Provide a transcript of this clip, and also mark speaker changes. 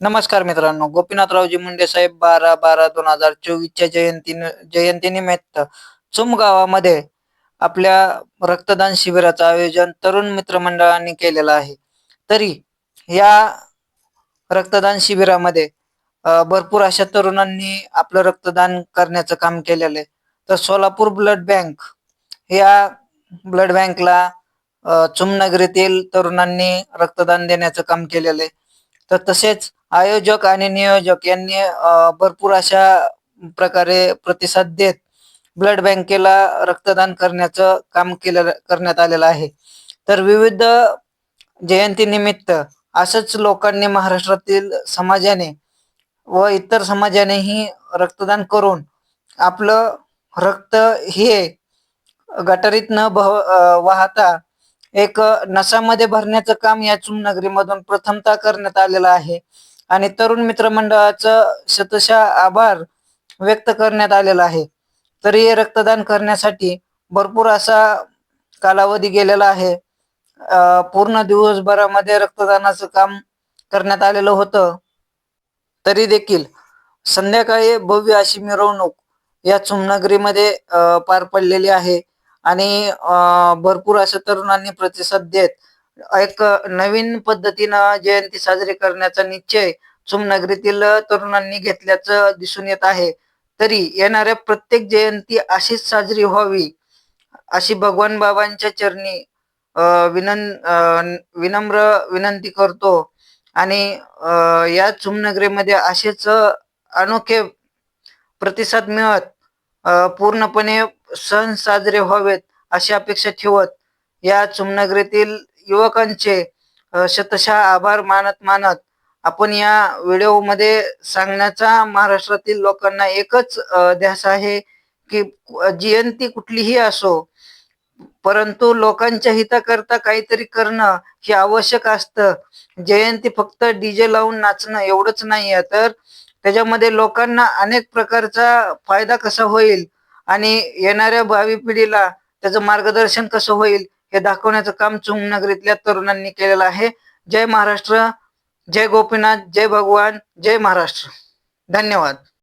Speaker 1: नमस्कार मित्रांनो गोपीनाथरावजी मुंडे साहेब बारा बारा दोन हजार चोवीसच्या जयंती जयंतीनिमित्त चुम गावामध्ये आपल्या रक्तदान शिबिराचं आयोजन तरुण मित्र मंडळांनी केलेलं आहे. तरी या रक्तदान शिबिरामध्ये भरपूर अशा तरुणांनी आपलं रक्तदान करण्याचं काम केलेलं आहे. तर सोलापूर ब्लड बँक या ब्लड बँकला चुमनगरीतील तरुणांनी रक्तदान देण्याचं काम केलेलं आहे. तर तसेच आयोजक आणि नियोजक यांनी भरपूर अशा प्रकारे प्रतिसाद देत ब्लड बँकेला रक्तदान करण्याचं काम केलं करण्यात आलेलं आहे. तर विविध जयंतीनिमित्त असंच लोकांनी महाराष्ट्रातील समाजाने व इतर समाजानेही रक्तदान करून आपलं रक्त हे गटारीत न बह वाहता एक नसामध्ये भरण्याचं काम या चुमनगरीमधून प्रथमतः करण्यात आलेलं आहे. आणि तरुण मित्र मंडळाचं आभार व्यक्त करण्यात आलेला आहे. तरी हे रक्तदान करण्यासाठी भरपूर असा कालावधी गेलेला आहे. पूर्ण दिवसभरामध्ये रक्तदानाचं काम करण्यात आलेलं होतं. तरी देखील संध्याकाळी भव्य अशी मिरवणूक या चुमनगरीमध्ये पार पडलेली आहे. आणि भरपूर अशा तरुणांनी प्रतिसाद देत एक नवीन पद्धतीनं जयंती साजरी करण्याचा निश्चय चुमनगरीतील तरुणांनी घेतल्याचं दिसून येत आहे. तरी येणाऱ्या प्रत्येक जयंती अशीच साजरी व्हावी अशी भगवान बाबांच्या चरणी विनं विनम्र विनंती करतो. आणि या चुमनगरीमध्ये असेच अनोखे प्रतिसाद मिळत पूर्णपणे सण साजरे व्हावेत अशी अपेक्षा ठेवत या चुमनगरीतील युवकांचे शतशः आभार मानत मानत आपण या व्हिडिओमध्ये सांगण्याचा महाराष्ट्रातील लोकांना एकच ध्यास आहे की जयंती कुठलीही असो परंतु लोकांच्या हिताकरता काहीतरी करणं हे आवश्यक असतं. जयंती फक्त डीजे लावून नाचणं एवढंच नाहीये. तर त्याच्यामध्ये लोकांना अनेक प्रकारचा फायदा कसा होईल आणि येणाऱ्या भावी पिढीला त्याचं मार्गदर्शन कसं होईल हे दाखवण्याचं काम चुमनगरीतल्या तरुणांनी केलेलं आहे. जय महाराष्ट्र जय गोपीनाथ जय भगवान जय महाराष्ट्र. धन्यवाद.